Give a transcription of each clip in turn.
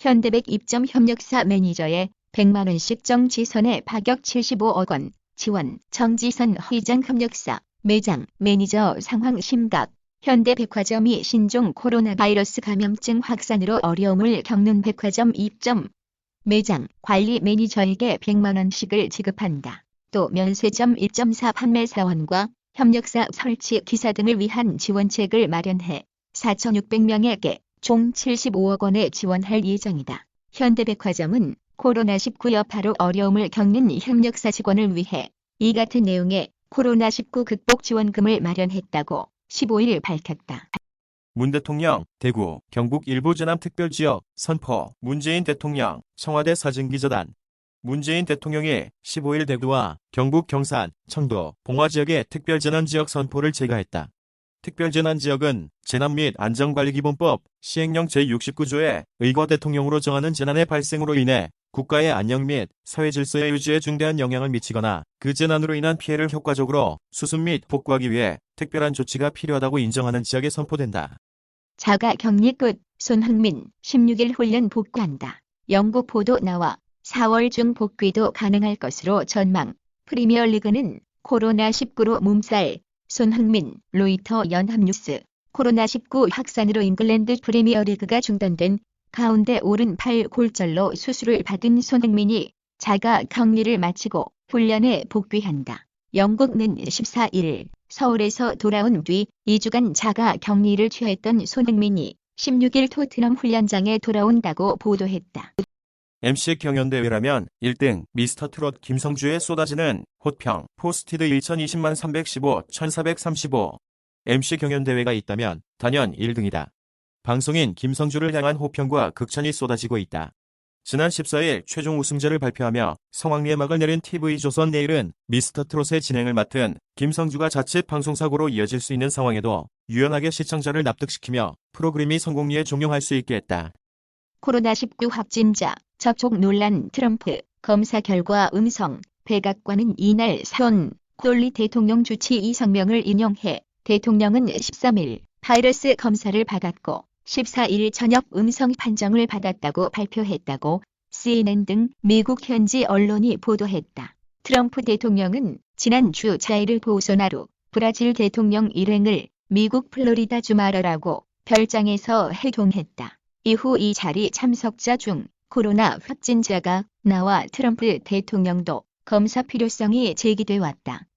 현대백 입점 협력사 매니저의 100만원씩 정지선의 파격 75억 원, 지원, 정지선 회장 협력사, 매장, 매니저 상황 심각. 현대백화점이 신종 코로나 바이러스 감염증 확산으로 어려움을 겪는 백화점 입점 매장 관리 매니저에게 100만원씩을 지급한다. 또 면세점 1.4 판매사원과 협력사 설치 기사 등을 위한 지원책을 마련해 4,600명에게 총 75억 원에 지원할 예정이다. 현대백화점은 코로나19 여파로 어려움을 겪는 협력사 직원을 위해 이 같은 내용의 코로나19 극복 지원금을 마련했다고 15일 밝혔다. 문 대통령, 대구, 경북 일부 전남 특별지역, 선포, 문재인 대통령, 청와대 사진기자단. 문재인 대통령이 15일 대구와 경북 경산, 청도, 봉화 지역의 특별재난지역 선포를 제거했다. 특별재난지역은 재난 및 안전관리기본법 시행령 제69조에 의거 대통령으로 정하는 재난의 발생으로 인해 국가의 안녕 및 사회 질서의 유지에 중대한 영향을 미치거나 그 재난으로 인한 피해를 효과적으로 수습 및 복구하기 위해 특별한 조치가 필요하다고 인정하는 지역에 선포된다. 자가 격리 끝 손흥민 16일 훈련 복구한다. 영국 보도 나와 4월 중 복귀도 가능할 것으로 전망. 프리미어리그는 코로나19로 몸살. 손흥민, 로이터 연합뉴스. 코로나19 확산으로 잉글랜드 프리미어리그가 중단된 가운데 오른 팔 골절로 수술을 받은 손흥민이 자가 격리를 마치고 훈련에 복귀한다. 영국은 14일 서울에서 돌아온 뒤 2주간 자가 격리를 취했던 손흥민이 16일 토트넘 훈련장에 돌아온다고 보도했다. MC 경연대회라면 1등 미스터 트롯 김성주의 쏟아지는 호평 포스티드 1020만 315 1435 MC 경연대회가 있다면 단연 1등이다. 방송인 김성주를 향한 호평과 극찬이 쏟아지고 있다. 지난 14일 최종 우승자를 발표하며 성황리에 막을 내린 TV조선 내일은 미스터 트롯의 진행을 맡은 김성주가 자칫 방송사고로 이어질 수 있는 상황에도 유연하게 시청자를 납득시키며 프로그램이 성공리에 종용할 수 있게 했다. 코로나19 확진자, 접촉 논란 트럼프, 검사 결과 음성, 백악관은 이날 사원, 콜리 대통령 주치 이 성명을 인용해 대통령은 13일 바이러스 검사를 받았고 14일 저녁 음성 판정을 받았다고 발표했다고 CNN 등 미국 현지 언론이 보도했다. 트럼프 대통령은 지난주 자이르 보소나루 브라질 대통령 일행을 미국 플로리다 주말어라고 별장에서 해동했다. 이후 이 자리 참석자 중 코로나 확진자가 나와 트럼프 대통령도 검사 필요성이 제기돼 왔다.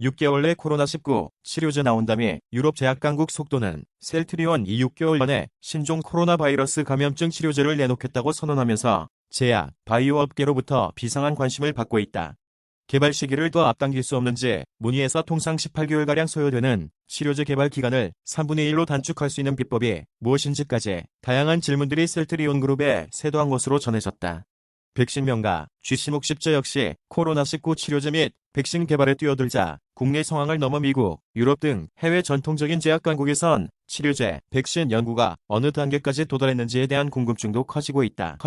6개월 내 코로나19 치료제 나온다며 유럽 제약강국 속도는 셀트리온 이 6개월 만에 신종 코로나 바이러스 감염증 치료제를 내놓겠다고 선언하면서 제약, 바이오 업계로부터 비상한 관심을 받고 있다. 개발 시기를 더 앞당길 수 없는지 문의에서 통상 18개월가량 소요되는 치료제 개발 기간을 3분의 1로 단축할 수 있는 비법이 무엇인지까지 다양한 질문들이 셀트리온 그룹에 세도한 것으로 전해졌다. 백신 명가 쥐시목 십자 역시 코로나19 치료제 및 백신 개발에 뛰어들자 국내 상황을 넘어 미국, 유럽 등 해외 전통적인 제약 강국에선 치료제, 백신 연구가 어느 단계까지 도달했는지에 대한 궁금증도 커지고 있다.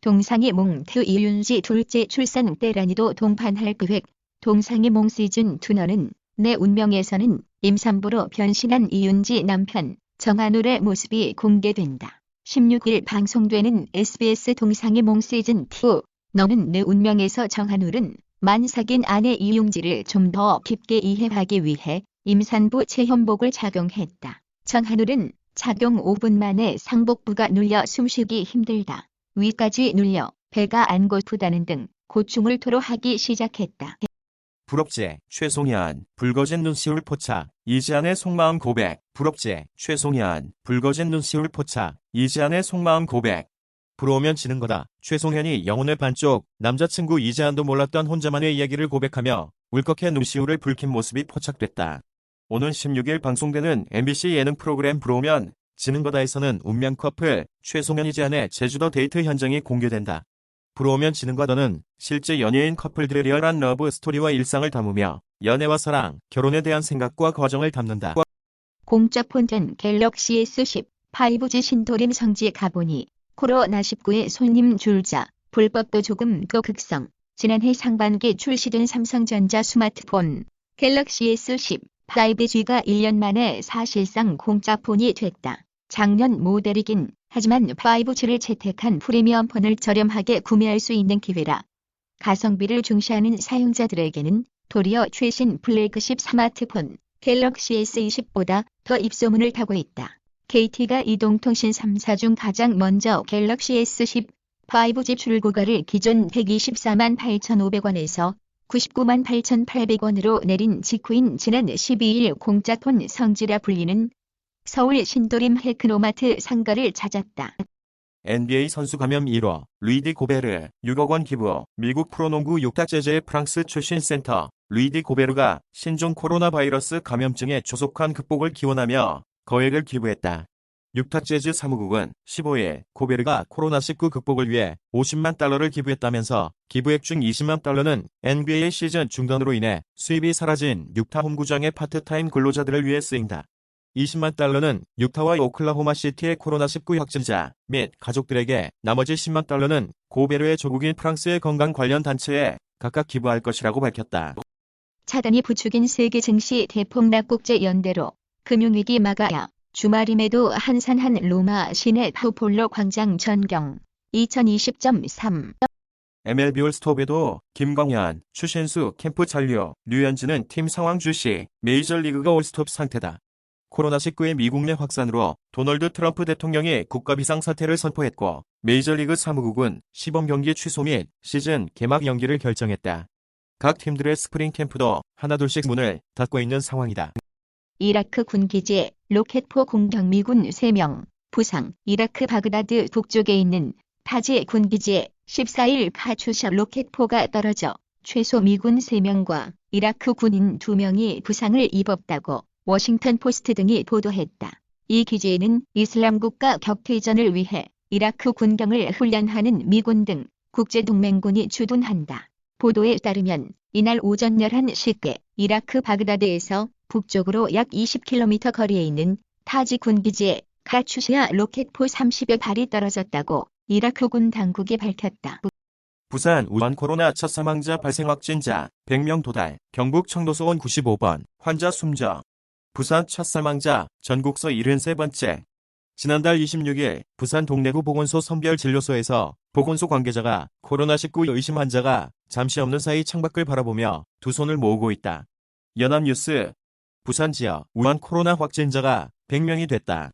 동상이 몽트 이윤지 둘째 출산 때라니도 동판할 계획. 동상이 몽 시즌 2너는 내 운명에서는 임산부로 변신한 이윤지 남편 정한울의 모습이 공개된다. 16일 방송되는 SBS 동상이 몽 시즌 2 너는 내 운명에서 정한울은 만 사귄 아내 이용지를 좀 더 깊게 이해하기 위해 임산부 체험복을 착용했다. 정한울은 착용 5분 만에 상복부가 눌려 숨쉬기 힘들다. 위까지 눌려 배가 안 고프다는 등 고충을 토로하기 시작했다. 부럽지, 최송현, 붉어진 눈시울 포착, 이지안의 속마음 고백, 부럽지, 최송현, 붉어진 눈시울 포착, 이지안의 속마음 고백. 부러우면 지는 거다. 최송현이 영혼의 반쪽, 남자친구 이지안도 몰랐던 혼자만의 이야기를 고백하며 울컥해 눈시울을 붉힌 모습이 포착됐다. 오는 16일 방송되는 MBC 예능 프로그램 부러우면 지는 거다에서는 운명 커플 최송현 이지안의 제주도 데이트 현장이 공개된다. 부러우면 지는 거다는 실제 연예인 커플들의 리얼한 러브 스토리와 일상을 담으며 연애와 사랑, 결혼에 대한 생각과 과정을 담는다. 공짜 폰전 갤럭시 S10 5G 신도림 성지 가보니 코로나19의 손님 줄자 불법도 조금 더 극성 지난해 상반기 출시된 삼성전자 스마트폰 갤럭시 S10 5G가 1년 만에 사실상 공짜 폰이 됐다. 작년 모델이긴 하지만 5G를 채택한 프리미엄 폰을 저렴하게 구매할 수 있는 기회라 가성비를 중시하는 사용자들에게는 도리어 최신 플래그십 스마트폰 갤럭시 S20보다 더 입소문을 타고 있다. KT가 이동통신 3사 중 가장 먼저 갤럭시 S10 5G 출고가를 기존 124만 8,500원에서 99만 8,800원으로 내린 직후인 지난 12일 공짜폰 성지라 불리는 서울 신도림 헬크노마트 상가를 찾았다. NBA 선수 감염 1호, 루이디 고베르, 6억 원 기부, 미국 프로농구 재즈의 프랑스 출신 센터, 루이디 고베르가 신종 코로나 바이러스 감염증의 조속한 극복을 기원하며 거액을 기부했다. 재즈 사무국은 15일 고베르가 코로나19 극복을 위해 50만 달러를 기부했다면서 기부액 중 20만 달러는 NBA 시즌 중단으로 인해 수입이 사라진 유타 홈구장의 파트타임 근로자들을 위해 쓰인다. 20만 달러는 유타와 오클라호마 시티의 코로나19 확진자 및 가족들에게 나머지 10만 달러는 고베르의 조국인 프랑스의 건강 관련 단체에 각각 기부할 것이라고 밝혔다. 차단이 부추긴 세계 증시 대폭락 국제 연대로 금융위기 막아야 주말임에도 한산한 로마 시내 파우폴로 광장 전경 2020.3 MLB 올스톱에도 김광현, 추신수, 캠프 잔류, 류현진은 팀 상황 주시, 메이저리그가 올스톱 상태다. 코로나19의 미국 내 확산으로 도널드 트럼프 대통령이 국가 비상 사태를 선포했고 메이저리그 사무국은 시범 경기 취소 및 시즌 개막 연기를 결정했다. 각 팀들의 스프링 캠프도 하나둘씩 문을 닫고 있는 상황이다. 이라크 군기지에 로켓포 공격 미군 3명 부상 이라크 바그다드 북쪽에 있는 타지 군기지에 14일 카추샤 로켓포가 떨어져 최소 미군 3명과 이라크 군인 2명이 부상을 입었다고 워싱턴 포스트 등이 보도했다. 이 기지에는 이슬람 국가 격퇴전을 위해 이라크 군경을 훈련하는 미군 등 국제동맹군이 주둔한다. 보도에 따르면 이날 오전 11시께 이라크 바그다드에서 북쪽으로 약 20km 거리에 있는 타지 군기지에 카추시아 로켓포 30여 발이 떨어졌다고 이라크군 당국이 밝혔다. 부산 우한 코로나 첫 사망자 발생 확진자 100명 도달, 경북 청도소원 95번, 환자 숨져. 부산 첫 사망자 전국서 73번째. 지난달 26일 부산 동래구 보건소 선별진료소에서 보건소 관계자가 코로나19 의심 환자가 잠시 없는 사이 창밖을 바라보며 두 손을 모으고 있다. 연합뉴스 부산 지역 우한 코로나 확진자가 100명이 됐다.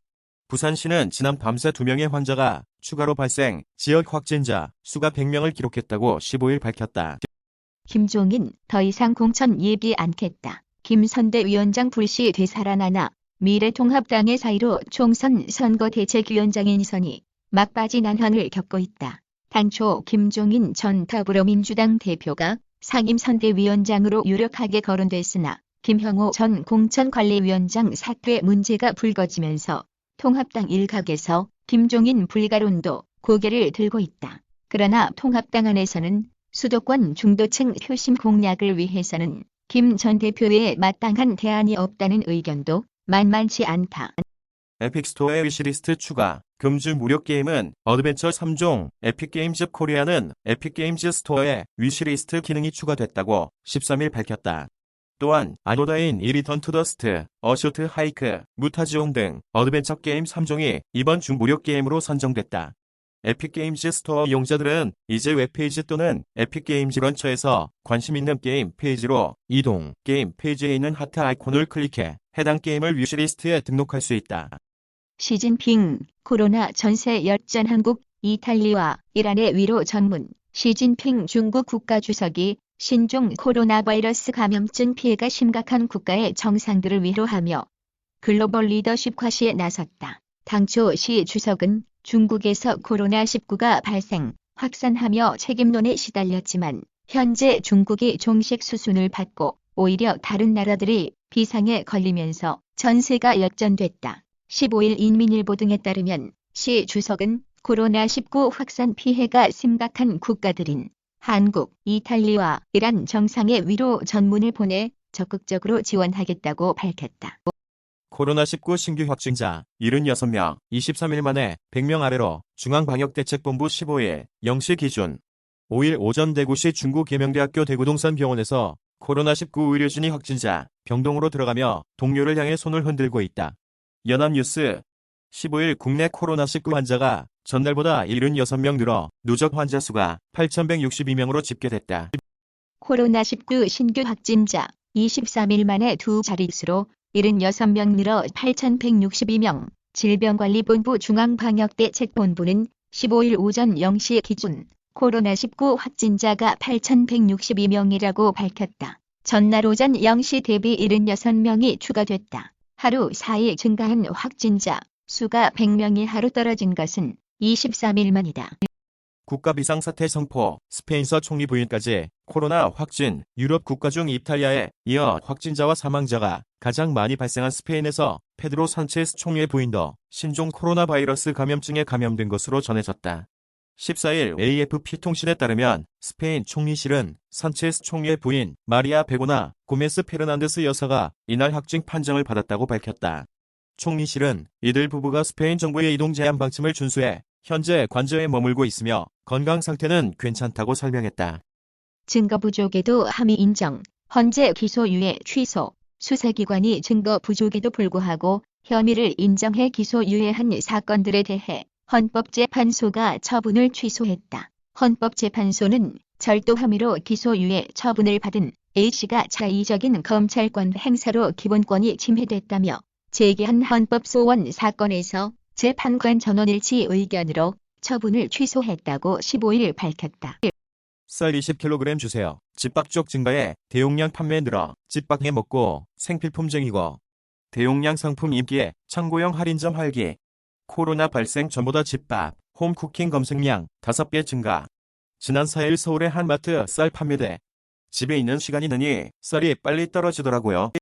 부산시는 지난 밤새 2명의 환자가 추가로 발생, 지역 확진자 수가 100명을 기록했다고 15일 밝혔다. 김종인 더 이상 공천 예비 않겠다. 김선대 위원장 불시 되살아나나 미래통합당의 사이로 총선 선거 대책위원장인 선이 막바지 난항을 겪고 있다. 당초 김종인 전 더불어민주당 대표가 상임선대위원장으로 유력하게 거론됐으나 김형호 전 공천관리위원장 사퇴 문제가 불거지면서 통합당 일각에서 김종인 불가론도 고개를 들고 있다. 그러나 통합당 안에서는 수도권 중도층 표심 공략을 위해서는 김 전 대표의 마땅한 대안이 없다는 의견도 만만치 않다. 에픽스토어의 위시리스트 추가, 금주 무료 게임은 어드벤처 3종, 에픽게임즈 코리아는 에픽게임즈 스토어에 위시리스트 기능이 추가됐다고 13일 밝혔다. 또한 아노다인 이리턴 투 더스트, 어쇼트 하이크, 무타지옹 등 어드벤처 게임 3종이 이번 주 무료 게임으로 선정됐다. 에픽게임즈 스토어 이용자들은 이제 웹페이지 또는 에픽게임즈 런처에서 관심 있는 게임 페이지로 이동, 게임 페이지에 있는 하트 아이콘을 클릭해 해당 게임을 위시리스트에 등록할 수 있다. 시진핑 코로나 전세 열전 한국 이탈리아 이란의 위로 전문 시진핑 중국 국가주석이 신종 코로나 바이러스 감염증 피해가 심각한 국가의 정상들을 위로하며 글로벌 리더십 과시에 나섰다. 당초 시 주석은 중국에서 코로나19가 발생, 확산하며 책임론에 시달렸지만 현재 중국이 종식 수순을 받고 오히려 다른 나라들이 비상에 걸리면서 전세가 역전됐다. 15일 인민일보 등에 따르면 시 주석은 코로나19 확산 피해가 심각한 국가들인 한국, 이탈리아, 이란 정상의 위로 전문을 보내 적극적으로 지원하겠다고 밝혔다. 코로나19 신규 확진자 76명, 23일 만에 100명 아래로 중앙방역대책본부 15일 0시 기준 5일 오전 대구시 중국계명대학교 대구동산병원에서 코로나19 의료진이 확진자 병동으로 들어가며 동료를 향해 손을 흔들고 있다. 연합뉴스 15일 국내 코로나19 환자가 전날보다 76명 늘어 누적 환자 수가 8,162명으로 집계됐다. 코로나19 신규 확진자 23일 만에 두 자릿수로 76명 늘어 8,162명. 질병관리본부 중앙방역대책본부는 15일 오전 0시 기준 코로나19 확진자가 8,162명이라고 밝혔다. 전날 오전 0시 대비 76명이 추가됐다. 하루 4일 증가한 확진자 수가 100명이 하루 떨어진 것은 23일 만이다. 국가 비상사태 선포, 스페인서 총리 부인까지 코로나 확진, 유럽 국가 중 이탈리아에 이어 확진자와 사망자가 가장 많이 발생한 스페인에서 페드로 산체스 총리의 부인도 신종 코로나 바이러스 감염증에 감염된 것으로 전해졌다. 14일 AFP 통신에 따르면 스페인 총리실은 산체스 총리의 부인 마리아 베고나 고메스 페르난데스 여사가 이날 확진 판정을 받았다고 밝혔다. 총리실은 이들 부부가 스페인 정부의 이동 제한 방침을 준수해 현재 관저에 머물고 있으며 건강 상태는 괜찮다고 설명했다. 증거 부족에도 함의 인정, 헌재 기소유예 취소, 수사기관이 증거 부족에도 불구하고 혐의를 인정해 기소유예한 사건들에 대해 헌법재판소가 처분을 취소했다. 헌법재판소는 절도 혐의로 기소유예 처분을 받은 A씨가 자의적인 검찰권 행사로 기본권이 침해됐다며 제기한 헌법소원 사건에서 재판관 전원일치 의견으로 처분을 취소했다고 15일 밝혔다. 쌀 20kg 주세요. 집밥쪽 증가에 대용량 판매 늘어 집밥해 먹고 생필품쟁이고 대용량 상품 인기에 창고형 할인점 활기 코로나 발생 전보다 집밥, 홈쿠킹 검색량 5배 증가 지난 4일 서울의 한 마트 쌀 판매대 집에 있는 시간이 느니 쌀이 빨리 떨어지더라고요.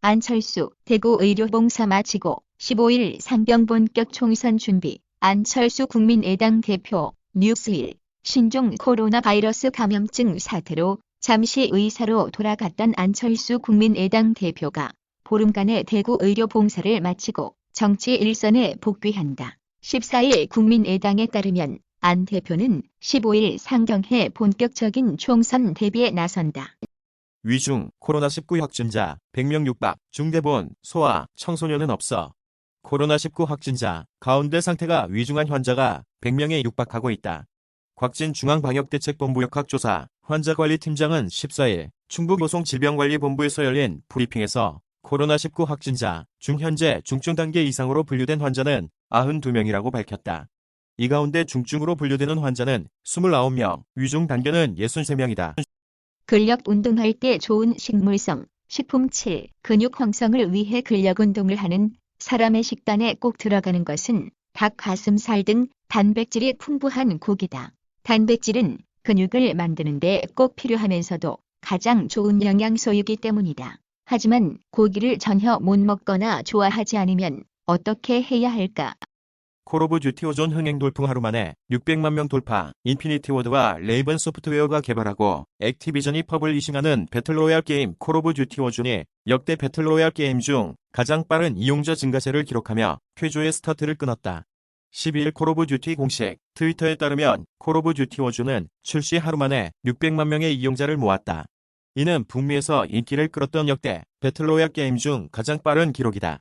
안철수 대구 의료봉사 마치고 15일 상병 본격 총선 준비 안철수 국민의당 대표 뉴스일 신종 코로나 바이러스 감염증 사태로 잠시 의사로 돌아갔던 안철수 국민의당 대표가 보름간의 대구 의료 봉사를 마치고 정치 일선에 복귀한다. 14일 국민의당에 따르면 안 대표는 15일 상경해 본격적인 총선 대비에 나선다. 위중 코로나19 확진자 100명 육박 중대본 소아 청소년은 없어. 코로나19 확진자 가운데 상태가 위중한 환자가 100명에 육박하고 있다. 곽진 중앙방역대책본부 역학조사 환자관리팀장은 14일 충북노송질병관리본부에서 열린 브리핑에서 코로나19 확진자 중 현재 중증 단계 이상으로 분류된 환자는 92명이라고 밝혔다. 이 가운데 중증으로 분류되는 환자는 29명, 위중 단계는 63명이다. 근력 운동할 때 좋은 식물성, 식품 7. 근육 형성을 위해 근력 운동을 하는 사람의 식단에 꼭 들어가는 것은 닭 가슴살 등 단백질이 풍부한 고기다. 단백질은 근육을 만드는 데 꼭 필요하면서도 가장 좋은 영양소이기 때문이다. 하지만 고기를 전혀 못 먹거나 좋아하지 않으면 어떻게 해야 할까? 콜 오브 듀티 오존 흥행 돌풍 하루 만에 600만 명 돌파. 인피니티 워드와 레이븐 소프트웨어가 개발하고 액티비전이 퍼블리싱하는 배틀로얄 게임 콜 오브 듀티 오존이 역대 배틀로얄 게임 중 가장 빠른 이용자 증가세를 기록하며 쾌조의 스타트를 끊었다. 12일 콜 오브 듀티 공식 트위터에 따르면 콜 오브 듀티 워존은 출시 하루 만에 600만 명의 이용자를 모았다. 이는 북미에서 인기를 끌었던 역대 배틀로얄 게임 중 가장 빠른 기록이다.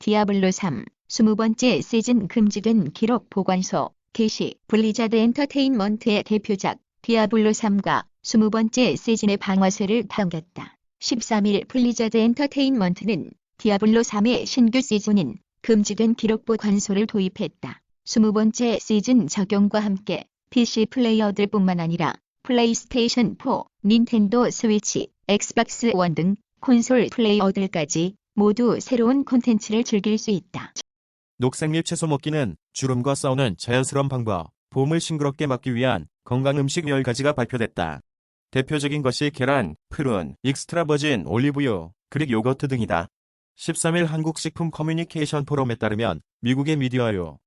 디아블로 3, 20번째 시즌 금지된 기록 보관소, 게시, 블리자드 엔터테인먼트의 대표작, 디아블로 3가 20번째 시즌의 방아쇠를 당겼다. 13일 블리자드 엔터테인먼트는 디아블로 3의 신규 시즌인 금지된 기록 보관소를 도입했다. 20번째 시즌 적용과 함께 PC 플레이어들뿐만 아니라 플레이스테이션 4, 닌텐도 스위치, 엑스박스 원등 콘솔 플레이어들까지 모두 새로운 콘텐츠를 즐길 수 있다. 녹색잎 채소 먹기는 주름과 싸우는 자연스러운 방법, 봄을 싱그럽게 막기 위한 건강 음식 10가지가 발표됐다. 대표적인 것이 계란, 프룬, 익스트라 버진 올리브유, 그릭 요거트 등이다. 13일 한국식품 커뮤니케이션 포럼에 따르면 미국의 미디어요